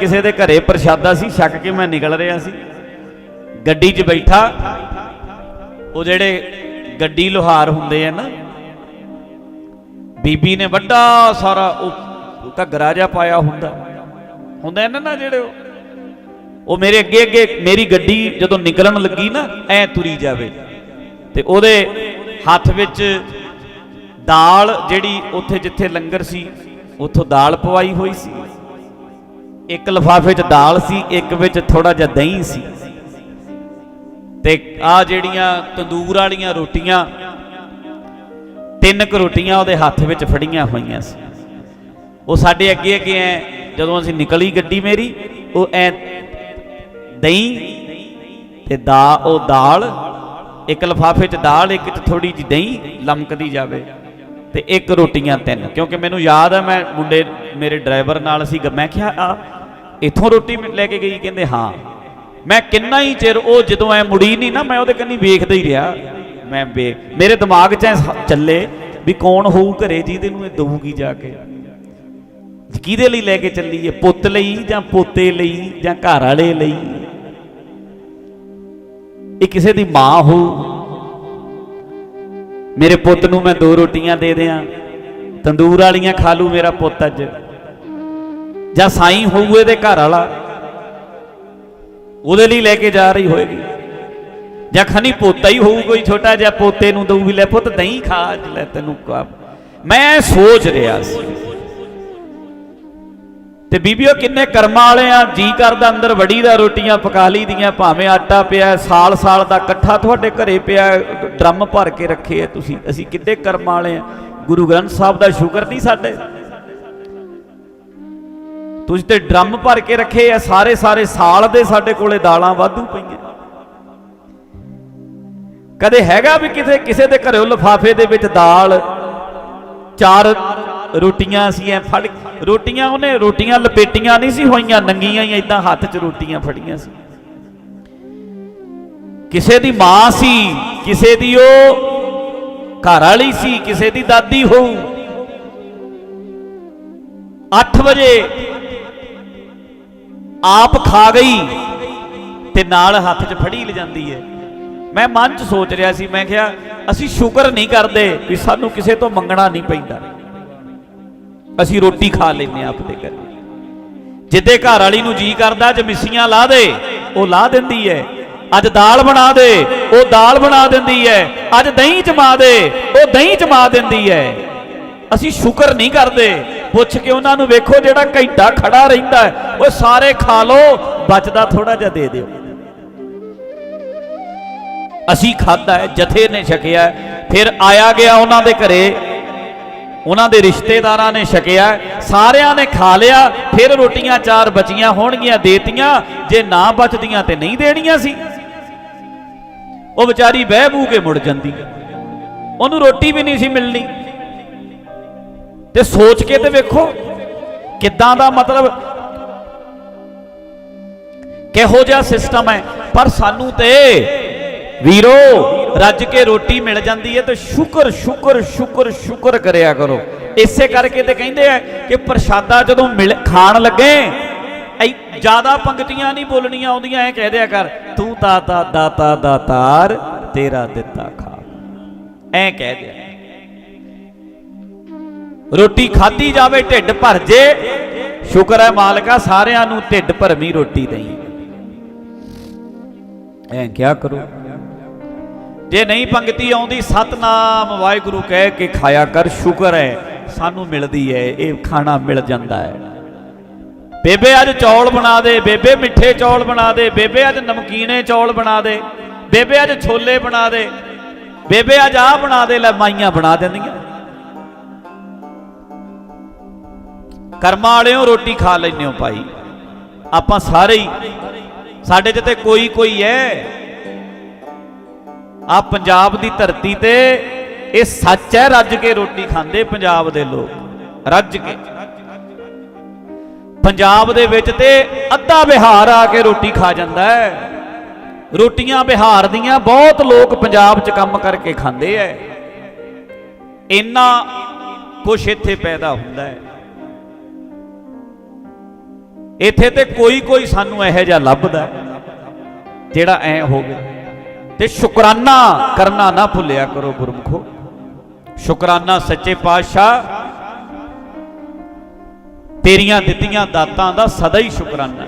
ਕਿਸੇ ਦੇ ਘਰੇ ਪ੍ਰਸ਼ਾਦਾ ਸੀ, ਛੱਕ ਕੇ ਮੈਂ ਨਿਕਲ ਰਿਹਾ ਸੀ। ਗੱਡੀ 'ਚ ਬੈਠਾ, ਉਹ ਜਿਹੜੇ ਗੱਡੀ ਲੋਹਾਰ ਹੁੰਦੇ ਆ ਨਾ, ਬੀਬੀ ਨੇ ਵੱਡਾ ਸਾਰਾ ਉਹ ਘੱਗਰਾ ਜਿਹਾ ਪਾਇਆ ਹੁੰਦਾ। ਹੁੰਦਾ ਇਹਨਾਂ ਨਾ ਜਿਹੜੇ ਉਹ ਉਹ ਮੇਰੇ ਅੱਗੇ ਅੱਗੇ ਮੇਰੀ ਗੱਡੀ ਜਦੋਂ ਨਿਕਲਣ ਲੱਗੀ ਨਾ, ਐ ਤੁਰੀ ਜਾਵੇ। ਤੇ ਉਹਦੇ ਹੱਥ ਵਿੱਚ ਦਾਲ ਜਿਹੜੀ ਉੱਥੇ ਜਿੱਥੇ ਲੰਗਰ ਸੀ, ਉੱਥੋਂ ਦਾਲ ਪਵਾਈ ਹੋਈ ਸੀ। ਇੱਕ ਲਫਾਫੇ 'ਚ ਦਾਲ ਸੀ, ਇੱਕ ਵਿੱਚ ਥੋੜਾ ਜਿਹਾ ਦਹੀਂ ਸੀ। ਤੇ ਆ ਜਿਹੜੀਆਂ ਤੰਦੂਰ ਵਾਲੀਆਂ ਰੋਟੀਆਂ, ਤਿੰਨ ਕੁ ਰੋਟੀਆਂ ਉਹਦੇ ਹੱਥ ਵਿੱਚ ਫੜੀਆਂ ਹੋਈਆਂ ਸੀ। ਉਹ ਸਾਡੇ ਅੱਗੇ ਅੱਗੇ ਐ, ਜਦੋਂ ਅਸੀਂ ਨਿਕਲੀ ਗੱਡੀ ਮੇਰੀ, ਉਹ ਐ ਦਹੀਂ ਤੇ ਦਾ, ਉਹ ਦਾਲ, ਇੱਕ ਲਫਾਫੇ 'ਚ ਦਾਲ, ਇੱਕ 'ਚ ਥੋੜੀ ਜਿਹੀ ਦਹੀਂ ਲਮਕਦੀ ਜਾਵੇ ਤੇ ਇੱਕ ਰੋਟੀਆਂ ਤਿੰਨ। ਕਿਉਂਕਿ ਮੈਨੂੰ ਯਾਦ ਆ, ਮੈਂ ਮੁੰਡੇ, ਮੇਰੇ ਡਰਾਈਵਰ ਨਾਲ ਸੀਗਾ ਮੈਂ ਕਿਹਾ ਆ ਇੱਥੋਂ ਰੋਟੀ ਲੈ ਕੇ ਗਈ, ਕਹਿੰਦੇ ਹਾਂ। ਮੈਂ ਕਿੰਨਾ ਹੀ ਚਿਰ ਉਹ ਜਦੋਂ ਐ ਮੁੜੀ ਨਹੀਂ ਨਾ, ਮੈਂ ਉਹਦੇ ਕੰਨੀ ਵੇਖਦਾ ਹੀ ਰਿਹਾ। ਮੈਂ ਵੇਖ ਮੇਰੇ ਦਿਮਾਗ 'ਚ ਐਂ ਚੱਲੇ ਵੀ ਕੌਣ ਹੋਊ ਘਰੇ ਜਿਹਦੇ ਨੂੰ ਇਹ ਦਊਗੀ ਜਾ ਕੇ। ਕਿਹਦੇ ਲਈ ਲੈ ਕੇ ਚੱਲੀ ਏ ਪੁੱਤ ਲਈ ਜਾਂ ਪੋਤੇ ਲਈ ਜਾਂ ਘਰ ਵਾਲੇ ਲਈ? ਇਹ ਕਿਸੇ ਦੀ ਮਾਂ ਹੋ ਮੇਰੇ ਪੁੱਤ ਨੂੰ ਮੈਂ ਦੋ ਰੋਟੀਆਂ ਦੇ ਦਿਆਂ। ਤੰਦੂਰ ਵਾਲੀਆਂ ਖਾ ਲੂ ਮੇਰਾ ਪੁੱਤ ਅੱਜ। ਜਾਂ ਸਾਈ ਹੋਊ ਇਹਦੇ ਘਰ ਵਾਲਾ, ਉਹਦੇ ਲਈ ਲੈ ਕੇ ਜਾ ਰਹੀ ਹੋਏਗੀ। ਜਾਂ ਖਨੀ ਪੋਤਾ ਹੀ ਹੋਊ ਕੋਈ ਛੋਟਾ ਜਿਹਾ, ਪੋਤੇ ਨੂੰ ਦਊ ਵੀ ਲੈ ਪੁੱਤ, ਦਹੀਂ ਖਾ ਅੱਜ ਲੈ ਤੈਨੂੰ ਕਾ ਮੈਂ ਸੋਚ ਰਿਹਾ ਸੀ। ਤੇ ਬੀਬੀਓ, ਕਿੰਨੇ ਕਰਮਾਂ ਵਾਲੇ ਆ, ਜੀ ਕਰਦਾ ਅੰਦਰ, ਵੜੀ ਦਾ ਰੋਟੀਆਂ ਪਕਾ ਲਈ ਦੀਆਂ, ਭਾਵੇਂ ਆਟਾ ਪਿਆ ਸਾਲ ਸਾਲ ਦਾ ਇਕੱਠਾ ਤੁਹਾਡੇ ਘਰੇ ਪਿਆ, ਡਰਮ ਭਰ ਕੇ ਰੱਖੇ ਆ ਤੁਸੀਂ। ਅਸੀਂ ਕਿੱਡੇ ਕਰਮਾਂ ਵਾਲੇ ਆ। ਗੁਰੂ ਗ੍ਰੰਥ ਸਾਹਿਬ ਦਾ ਸ਼ੁਕਰ ਨਹੀਂ ਸਾਡੇ? ਤੁਸੀਂ ਤੇ ਡਰਮ ਭਰ ਕੇ ਰੱਖੇ ਆ, ਸਾਰੇ ਸਾਰੇ ਸਾਲ ਦੇ ਸਾਡੇ ਕੋਲੇ ਦਾਲਾਂ ਵਾਧੂ ਪਈਆਂ। ਕਦੇ ਹੈਗਾ ਵੀ ਕਿਤੇ, ਕਿਸੇ ਦੇ ਘਰੇ ਲਫਾਫੇ ਦੇ ਵਿੱਚ ਦਾਲ, ਚਾਰ ਰੋਟੀਆਂ ਸੀ, ਐ ਫੜ ਰੋਟੀਆਂ ਉਹਨੇ, ਰੋਟੀਆਂ ਲਪੇਟੀਆਂ ਨਹੀਂ ਸੀ ਹੋਈਆਂ, ਨੰਗੀਆਂ ਹੀ ਇਦਾਂ ਹੱਥ 'ਚ ਰੋਟੀਆਂ ਫੜੀਆਂ ਸੀ। ਕਿਸੇ ਦੀ ਮਾਂ ਸੀ, ਕਿਸੇ ਦੀ ਉਹ ਘਰ ਵਾਲੀ ਸੀ, ਕਿਸੇ ਦੀ ਦਾਦੀ ਹੋਊ। 8 ਵਜੇ ਆਪ ਖਾ ਗਈ ਤੇ ਨਾਲ ਹੱਥ 'ਚ ਫੜੀ ਲ ਜਾਂਦੀ ਹੈ ਮੈਂ ਮਨ 'ਚ ਸੋਚ ਰਿਹਾ ਸੀ, ਮੈਂ ਕਿਹਾ, ਅਸੀਂ ਸ਼ੁਕਰ ਨਹੀਂ ਕਰਦੇ ਵੀ ਸਾਨੂੰ ਕਿਸੇ ਤੋਂ ਮੰਗਣਾ ਨਹੀਂ ਪੈਂਦਾ। ਅਸੀਂ ਰੋਟੀ ਖਾ ਲੈਨੇ ਆ ਆਪਦੇ ਘਰ। ਜਿੱਦੇ ਘਰ ਵਾਲੀ ਨੂੰ ਜੀ ਕਰਦਾ ਅੱਜ ਮਿੱਸੀਆਂ ਲਾ ਦੇ, ਉਹ ਲਾ ਦਿੰਦੀ ਹੈ ਅੱਜ ਦਾਲ ਬਣਾ ਦੇ, ਉਹ ਦਾਲ ਬਣਾ ਦਿੰਦੀ ਹੈ ਅੱਜ ਦਹੀਂ ਜਮਾ ਦੇ, ਉਹ ਦਹੀਂ ਜਮਾ ਦਿੰਦੀ ਹੈ ਅਸੀਂ ਸ਼ੁਕਰ ਨਹੀਂ ਕਰਦੇ ਪੁੱਛ ਕੇ ਉਹਨਾਂ ਨੂੰ ਵੇਖੋ ਜਿਹੜਾ ਘੰਟਾ ਖੜਾ ਰਹਿੰਦਾ ਹੈ, ਉਹ ਸਾਰੇ ਖਾ ਲਓ ਬਚਦਾ ਥੋੜਾ ਜਿਹਾ ਦੇ ਦਿਓ। ਅਸੀਂ ਖਾਦਾ ਹੈ ਜਥੇ ਨੇ ਛਕਿਆ ਫਿਰ ਆਇਆ ਗਿਆ ਉਹਨਾਂ ਦੇ ਘਰੇ। ਉਹਨਾਂ ਦੇ ਰਿਸ਼ਤੇਦਾਰਾਂ ਨੇ ਛਕਿਆ ਸਾਰਿਆਂ ਨੇ ਖਾ ਲਿਆ ਫਿਰ ਰੋਟੀਆਂ ਚਾਰ ਬਚੀਆਂ ਹੋਣਗੀਆਂ ਦੇਤੀਆਂ ਜੇ ਨਾ ਬਚਦੀਆਂ ਤੇ ਨਹੀਂ ਦੇਣੀਆਂ ਸੀ। ਉਹ ਵਿਚਾਰੀ ਬਹਿ ਬੂ ਕੇ ਮੁੜ ਜਾਂਦੀ। ਉਹਨੂੰ ਰੋਟੀ ਵੀ ਨਹੀਂ ਸੀ ਮਿਲਣੀ। ਤੇ ਸੋਚ ਕੇ ਤੇ ਵੇਖੋ, ਕਿੱਦਾਂ ਦਾ ਮਤਲਬ ਕਿਹੋ ਜਿਹਾ ਸਿਸਟਮ ਹੈ। ਪਰ ਸਾਨੂੰ ਤੇ ਵੀਰੋ, ਰੱਜ ਕੇ ਰੋਟੀ ਮਿਲ ਜਾਂਦੀ ਹੈ ਤੇ ਸ਼ੁਕਰ ਸ਼ੁਕਰ ਸ਼ੁਕਰ ਸ਼ੁਕਰ ਕਰਿਆ ਕਰੋ। ਇਸੇ ਕਰਕੇ ਤੇ ਕਹਿੰਦੇ ਆ ਕਿ ਪ੍ਰਸ਼ਾਦਾ ਜਦੋਂ ਮਿਲ, ਖਾਣ ਲੱਗੇ ਜ਼ਿਆਦਾ ਪੰਕਤੀਆਂ ਨਹੀਂ ਬੋਲਣੀਆਂ ਆਉਂਦੀਆਂ, ਐ ਕਹਿ ਦਿਆ ਕਰ, ਤੂੰ ਦਾਤਾ ਦਾਤਾ, ਦਾਤਾਰ, ਤੇਰਾ ਦਿੱਤਾ ਖਾ ਐ ਕਹਿ ਦਿਆ। ਰੋਟੀ ਖਾਧੀ ਜਾਵੇ, ਢਿੱਡ ਭਰ ਜੇ। ਸ਼ੁਕਰ ਹੈ ਮਾਲਕਾ, ਸਾਰਿਆਂ ਨੂੰ ਢਿੱਡ ਭਰਮੀ ਰੋਟੀ ਦੇਈ। ਐ ਕਿਆ ਕਰੋ? ਜੇ ਨਹੀਂ ਪੰਗਤੀ ਆਉਂਦੀ, ਸਤਨਾਮ ਵਾਹਿਗੁਰੂ ਕਹਿ ਕੇ ਖਾਇਆ ਕਰ, ਸ਼ੁਕਰ ਹੈ, ਸਾਨੂੰ ਮਿਲਦੀ ਹੈ, ਇਹ ਖਾਣਾ ਮਿਲ ਜਾਂਦਾ ਹੈ। ਬੇਬੇ ਅੱਜ ਚੌਲ ਬਣਾ ਦੇ, ਬੇਬੇ ਮਿੱਠੇ ਚੌਲ ਬਣਾ ਦੇ, ਬੇਬੇ ਅੱਜ ਨਮਕੀਨੇ ਚੌਲ ਬਣਾ ਦੇ, ਬੇਬੇ ਅੱਜ ਛੋਲੇ ਬਣਾ ਦੇ, ਬੇਬੇ ਅੱਜ ਆਹ ਬਣਾ ਦੇ, ਲੈ ਮਾਈਆਂ ਬਣਾ ਦਿੰਦੀਆਂ। ਕਰਮਾਂ ਵਾਲਿਓ ਰੋਟੀ ਖਾ ਲੈਂਦੇ ਹੋ ਭਾਈ। ਆਪਾਂ ਸਾਰੇ ਹੀ, ਸਾਡੇ 'ਚ ਤੇ ਕੋਈ ਕੋਈ ਹੈ ਆ ਪੰਜਾਬ ਦੀ ਧਰਤੀ ਤੇ ਇਹ ਸੱਚ ਹੈ ਰੱਜ ਕੇ ਰੋਟੀ ਖਾਂਦੇ ਪੰਜਾਬ ਦੇ ਲੋਕ। ਰੱਜ ਕੇ। ਪੰਜਾਬ ਦੇ ਵਿੱਚ ਤੇ ਅੱਧਾ ਬਿਹਾਰ ਆ ਕੇ ਰੋਟੀ ਖਾ ਜਾਂਦਾ ਹੈ ਰੋਟੀਆਂ ਬਿਹਾਰ ਦੀਆਂ ਬਹੁਤ ਲੋਕ ਪੰਜਾਬ 'ਚ ਕੰਮ ਕਰਕੇ ਖਾਂਦੇ ਐ। ਇੰਨਾ ਕੁਛ ਇੱਥੇ ਪੈਦਾ ਹੁੰਦਾ ਹੈ ਇੱਥੇ ਤੇ ਕੋਈ ਕੋਈ ਸਾਨੂੰ ਇਹੋ ਜਿਹਾ ਲੱਭਦਾ ਹੈ, ਜਿਹੜਾ ਐ ਹੋਵੇ। ਤੇ ਸ਼ੁਕਰਾਨਾ ਕਰਨਾ ਨਾ ਭੁੱਲਿਆ ਕਰੋ ਗੁਰਮਖੋ। ਸ਼ੁਕਰਾਨਾ ਸੱਚੇ ਪਾਤਸ਼ਾਹ ਤੇਰੀਆਂ ਦਿੱਤੀਆਂ ਦਾਤਾਂ ਦਾ ਸਦਾ ਹੀ ਸ਼ੁਕਰਾਨਾ।